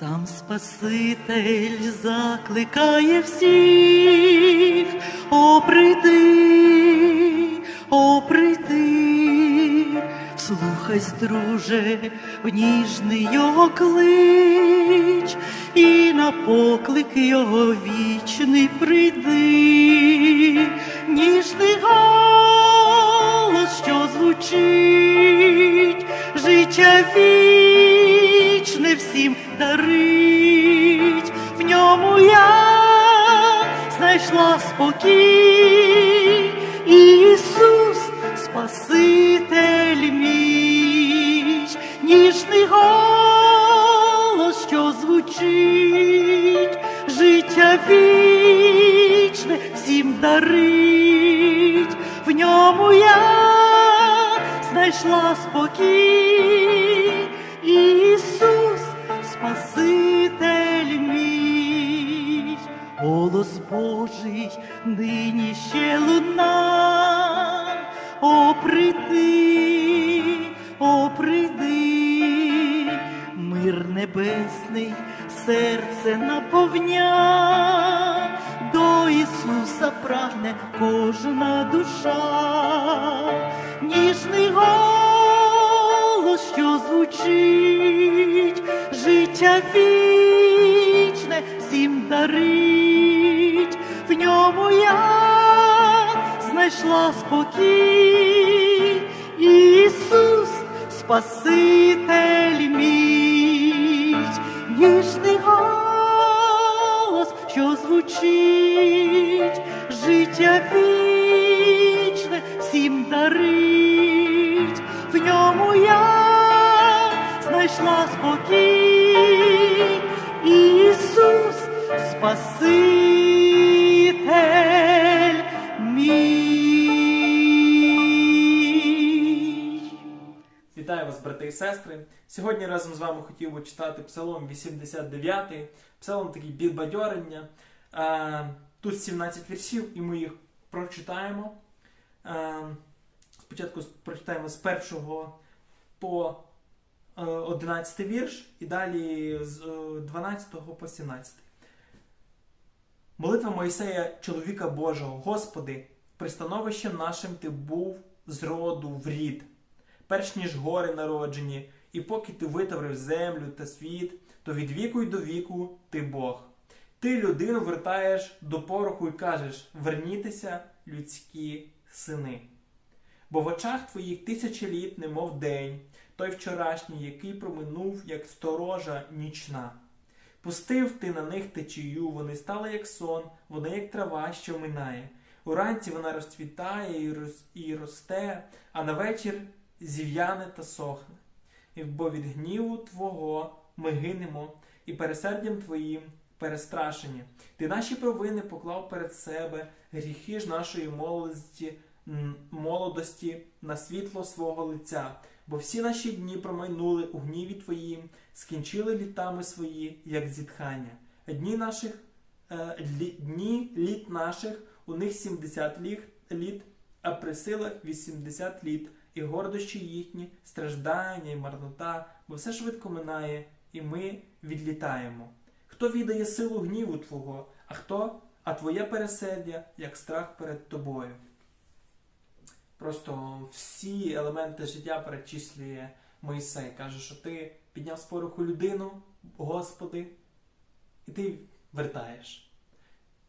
Сам Спаситель закликає всіх, о прийди, о прийди, слухай, друже, в ніжний його клич, і на поклик його вічний прийди, ніжний голос, що звучить, життя вічне дарить, в ньому я знайшла спокій, Ісус, Спаситель мій, ніжний голос, що звучить, життя вічне всім дарить, в ньому я знайшла спокій, Ісус, голос Божий нині ще луна, о прийди, о прийди, мир небесний, серце наповня, до Ісуса прагне кожна душа, ніжний голос, що звучить, життя вічне всім дарить, в ньому я знайшла спокій, Ісус, Спаситель мій, ніжний голос, що звучить, життя вічне всім дарить, в ньому я знайшла спокій, Ісус, Спаситель сестри. Сьогодні разом з вами хотів би читати Псалом 89, псалом такий підбадьорення. Е, Тут 17 віршів, і ми їх прочитаємо. Е, Спочатку прочитаємо з 1 по е, 11 вірш, і далі з е, 12 по 17. Молитва Моїсея, чоловіка Божого, Господи, пристановищем нашим ти був з роду в рід перш ніж гори народжені, і поки ти витворив землю та світ, то від віку й до віку ти Бог. Ти людину вертаєш до пороху і кажеш: вернітеся, людські сини. Бо в очах твоїх тисячі літ, немов день, той вчорашній, який проминув, як сторожа нічна. Пустив ти на них течію, вони стали як сон, вони як трава, що минає. Уранці вона розцвітає і, роз, і росте, а на вечір зів'яне та сохне. Бо від гніву Твого ми гинемо, і пересердям Твоїм перестрашені. Ти наші провини поклав перед себе, гріхи ж нашої молодості, молодості на світло свого лиця, бо всі наші дні промайнули у гніві Твоїм, скінчили літами свої, як зітхання. Дні наших, е, дні літ наших, у них 70 літ, літ, а при силах 80 літ, і гордощі їхні, страждання і марнота, бо все швидко минає, і ми відлітаємо. Хто віддає силу гніву Твого, а хто, а Твоє переселя, як страх перед тобою. Просто всі елементи життя перечислює Моїсей. Каже, що ти підняв з пороху людину, Господи, і ти вертаєш.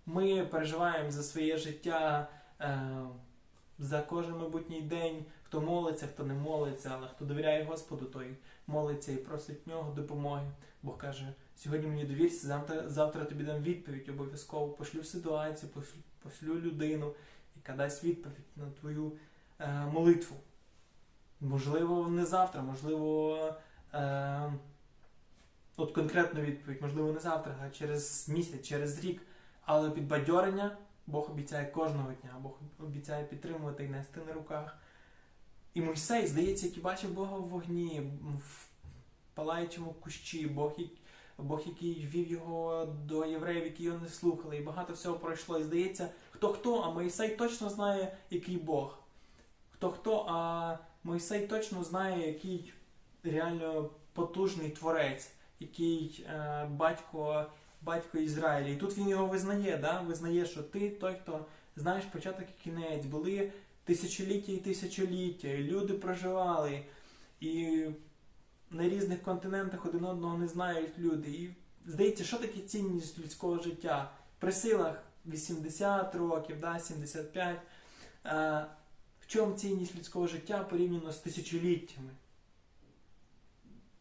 Ми переживаємо за своє життя, е, за кожен майбутній день, хто молиться, хто не молиться, але хто довіряє Господу, той молиться і просить нього допомоги. Бог каже, сьогодні мені довірся, завтра, завтра тобі дам відповідь, обов'язково пошлю ситуацію, пошлю, пошлю людину, яка дасть відповідь на твою е, молитву. Можливо, не завтра, можливо, е, от конкретну відповідь, можливо, не завтра, а через місяць, через рік. Але підбадьорення Бог обіцяє кожного дня, Бог обіцяє підтримувати і нести на руках. І Мойсей, здається, який бачив Бога в вогні, в палаючому кущі, Бог, Бог, який вів його до євреїв, які його не слухали, і багато всього пройшло. І здається, хто хто, а Мойсей точно знає, який Бог. Хто хто, а Мойсей точно знає, який реально потужний творець, який е, батько, батько Ізраїля. І тут він його визнає, да? визнає, що ти той, хто знаєш початок і кінець, були тисячоліття і тисячоліття, і люди проживали, і на різних континентах один одного не знають люди. І здається, що таке цінність людського життя? При силах 80 років, да, 75. Е, в чому цінність людського життя порівняно з тисячоліттями?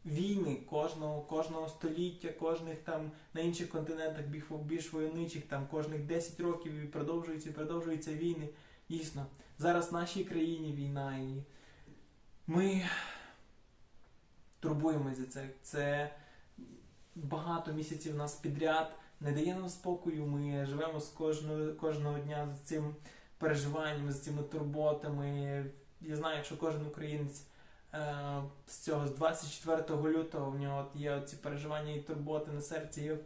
Війни кожного, кожного століття, кожних там на інших континентах більш войовничих, там кожних 10 років і продовжуються і продовжуються війни. Дійсно, зараз в нашій країні війна, і ми турбуємося за це. Це багато місяців нас підряд не дає нам спокою. Ми живемо з кожного, кожного дня з цим переживанням, з цими турботами. Я знаю, що кожен українець е, з цього, з 24 лютого, в нього є ці переживання і турботи на серці. Я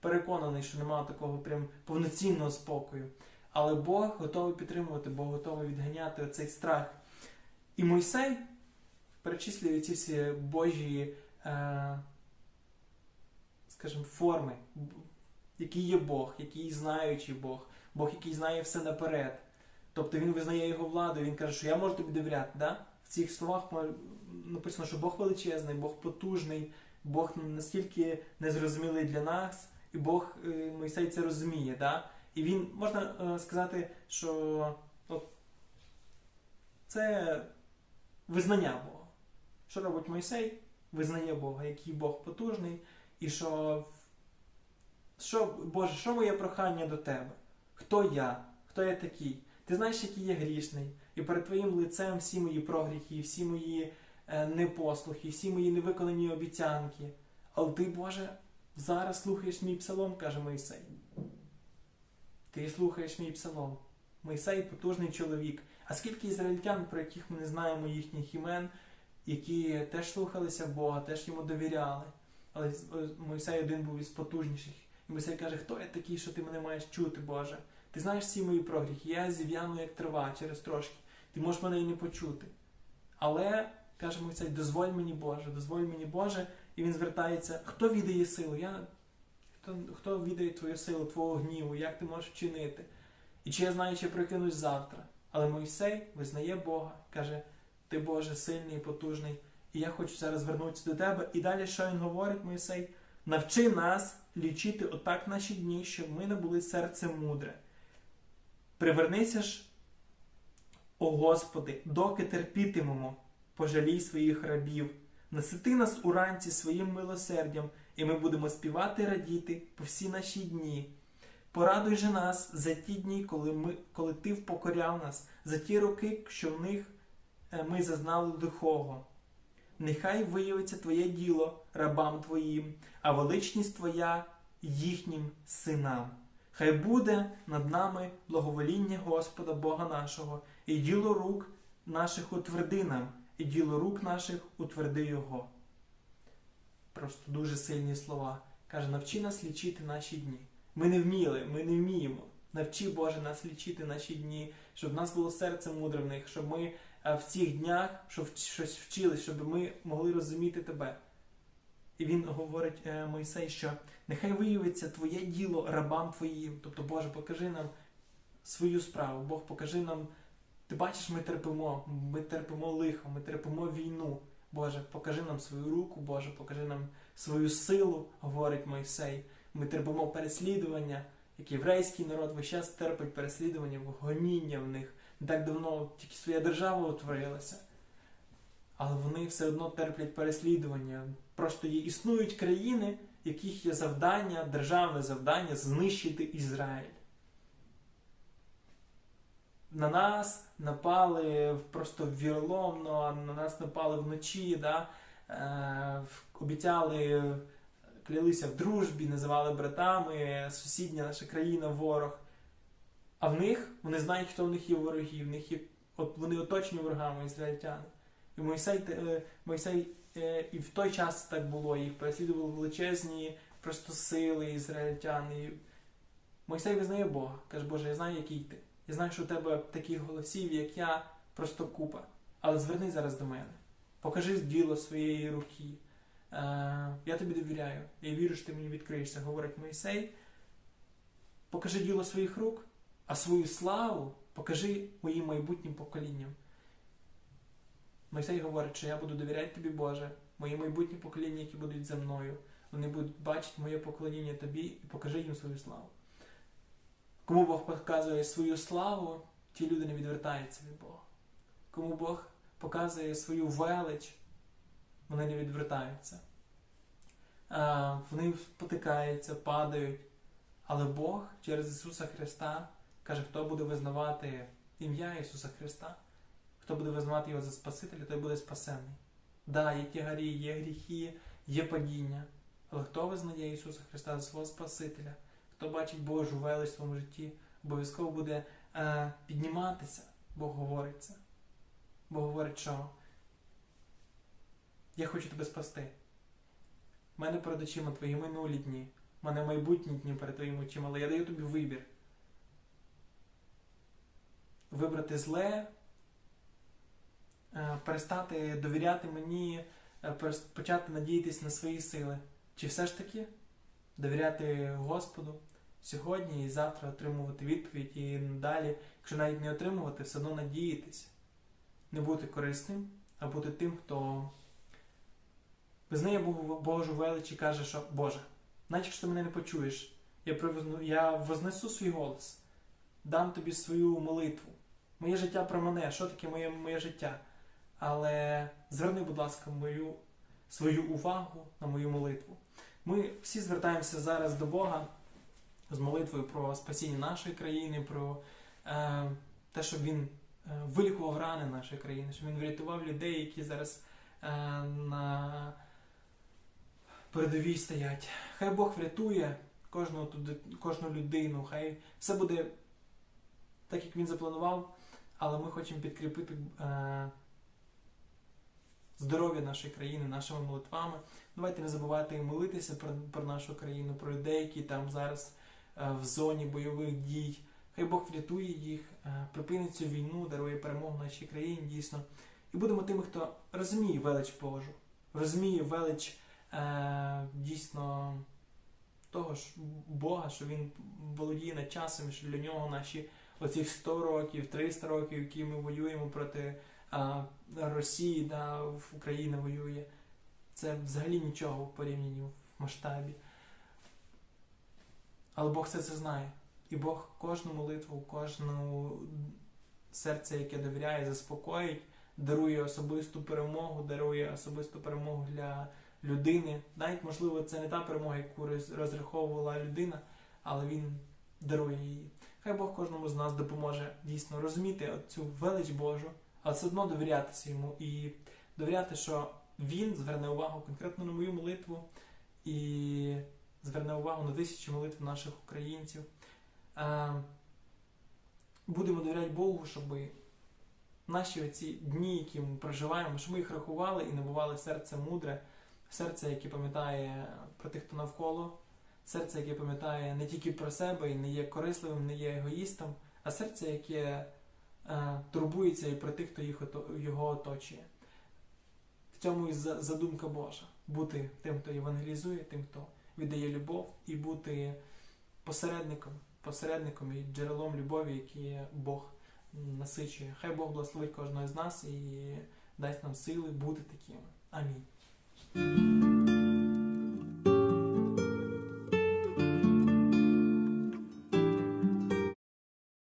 переконаний, що немає такого прям повноцінного спокою. Але Бог готовий підтримувати, Бог готовий відганяти оцей страх. І Мойсей перечислює ці всі Божі, е, скажімо, форми, який є Бог, який знаючий Бог, Бог, який знає все наперед. Тобто він визнає його владу, він каже, що я можу тобі довіряти. Да? В цих словах написано, що Бог величезний, Бог потужний, Бог настільки незрозумілий для нас, і Бог е, Мойсей це розуміє. Да? І він можна е, сказати, що от, це визнання Бога. Що робить Мойсей? Визнає Бога, який Бог потужний, і що, що Боже, що моє прохання до тебе? Хто я? Хто я такий? Ти знаєш, який я грішний, і перед твоїм лицем всі мої прогріхи, всі мої е, непослухи, всі мої невиконані обіцянки. Але ти, Боже, зараз слухаєш мій псалом, каже Мойсей. Ти слухаєш мій псалом. Мойсей потужний чоловік. А скільки ізраїльтян, про яких ми не знаємо їхніх імен, які теж слухалися Бога, теж йому довіряли. Але е, Мойсей один був із потужніших. І Мойсей каже, хто я такий, що ти мене маєш чути, Боже? Ти знаєш всі мої прогріхи, я зів'яну як трава через трошки. Ти можеш мене і не почути. Але, каже Мойсей, дозволь мені Боже, дозволь мені Боже, і він звертається, хто віддає силу? Я... Хто, хто віддає твою силу, твого гніву, як ти можеш вчинити? І чи я знаю, чи я прокинусь завтра? Але Мойсей визнає Бога, каже, ти Боже сильний і потужний, і я хочу зараз звернутися до тебе. І далі що він говорить, Мойсей? Навчи нас лічити отак наші дні, щоб ми не були серцем мудре. Привернися ж, о Господи, доки терпітимемо, пожалій своїх рабів, насити нас уранці своїм милосердям, і ми будемо співати радіти по всі наші дні. Порадуй же нас за ті дні, коли, ми, коли ти впокоряв нас, за ті роки, що в них е, ми зазнали лихого. Нехай виявиться Твоє діло рабам Твоїм, а величність Твоя їхнім синам. Хай буде над нами благовоління Господа Бога нашого, і діло рук наших утверди нам, і діло рук наших утверди Його. Просто дуже сильні слова. Каже, навчи нас лічити наші дні. Ми не вміли, ми не вміємо. Навчи, Боже, нас лічити наші дні, щоб в нас було серце мудре в них, щоб ми е, в цих днях щоб щось вчили, щоб ми могли розуміти Тебе. І він говорить е, Мойсей, що нехай виявиться Твоє діло рабам Твоїм. Тобто, Боже, покажи нам свою справу. Бог, покажи нам. Ти бачиш, ми терпимо, ми терпимо лихо, ми терпимо війну. Боже, покажи нам свою руку, Боже, покажи нам свою силу, говорить Мойсей. Ми терпимо переслідування, як єврейський народ весь час терпить переслідування, гоніння в них. Не так давно тільки своя держава утворилася. Але вони все одно терплять переслідування. Просто існують країни, яких є завдання, державне завдання знищити Ізраїль. На нас напали просто віроломно, на нас напали вночі, да? е, обіцяли, клялися в дружбі, називали братами, сусідня наша країна ворог. А в них вони знають, хто в них є вороги, в них є, от вони оточені ворогами ізраїльтяни. І Мойсей, е, Мойсей е, і в той час так було, їх переслідували величезні просто сили ізраїльтян. І Мойсей визнає Бога. Каже, Боже, я знаю, який ти. Я знаю, що у тебе таких голосів, як я, просто купа. Але зверни зараз до мене. Покажи діло своєї руки. я тобі довіряю. Я вірю, що ти мені відкриєшся, говорить Моїсей. Покажи діло своїх рук, а свою славу покажи моїм майбутнім поколінням. Мойсей говорить, що я буду довіряти тобі, Боже, мої майбутні покоління, які будуть за мною. Вони будуть бачити моє поклоніння тобі і покажи їм свою славу. Кому Бог показує свою славу, ті люди не відвертаються від Бога. Кому Бог показує свою велич, вони не відвертаються. Вони спотикаються, падають. Але Бог через Ісуса Христа каже, хто буде визнавати ім'я Ісуса Христа, хто буде визнавати Його за Спасителя, той буде спасенний. Да, є тягарі, є гріхи, є падіння. Але хто визнає Ісуса Христа за свого Спасителя, хто бачить Божу велич в своєму житті, обов'язково буде е, підніматися, Бог говорить це. Бог говорить, що я хочу тебе спасти. У мене перед очима твої минулі дні, у мене майбутні дні перед твоїми очима, але я даю тобі вибір. Вибрати зле, е, перестати довіряти мені, е, почати надіятись на свої сили. Чи все ж таки довіряти Господу сьогодні і завтра отримувати відповідь і далі, якщо навіть не отримувати, все одно надіятись, не бути корисним, а бути тим, хто визнає Божу велич і каже, що Боже, наче що ти мене не почуєш, я, привозну, я вознесу свій голос, дам тобі свою молитву. Моє життя про мене, що таке моє, моє життя? Але зверни, будь ласка, мою свою увагу на мою молитву. Ми всі звертаємося зараз до Бога з молитвою про спасіння нашої країни, про е, те, щоб він е, вилікував рани нашої країни, щоб він врятував людей, які зараз е, на передовій стоять. Хай Бог врятує туди- кожну людину, хай все буде так, як він запланував, але ми хочемо підкріпити. Е, здоров'я нашої країни, нашими молитвами. Давайте не забувати молитися про, про нашу країну, про людей, які там зараз е, в зоні бойових дій. Хай Бог врятує їх, е, припинить цю війну, дарує перемогу нашій країні дійсно. І будемо тими, хто розуміє велич Божу, розуміє велич е, дійсно того ж Бога, що Він володіє над часом, що для нього наші оці 100 років, 300 років, які ми воюємо проти Росії, да, Україна воює. Це взагалі нічого в порівнянні в масштабі. Але Бог все це знає. І Бог кожну молитву, кожну серце, яке довіряє, заспокоїть, дарує особисту перемогу, дарує особисту перемогу для людини. Навіть, можливо, це не та перемога, яку розраховувала людина, але він дарує її. Хай Бог кожному з нас допоможе дійсно розуміти цю велич Божу, але все одно довірятися йому і довіряти, що він зверне увагу конкретно на мою молитву і зверне увагу на тисячі молитв наших українців. Е, Будемо довіряти Богу, щоб наші оці дні, які ми проживаємо, щоб ми їх рахували і набували серце мудре, серце, яке пам'ятає про тих, хто навколо, серце, яке пам'ятає не тільки про себе і не є корисливим, не є егоїстом, а серце, яке турбується і про тих, хто їх його оточує. В цьому і задумка Божа. Бути тим, хто євангелізує, тим, хто віддає любов, і бути посередником, посередником і джерелом любові, яке Бог насичує. Хай Бог благословить кожного з нас і дасть нам сили бути такими. Амінь.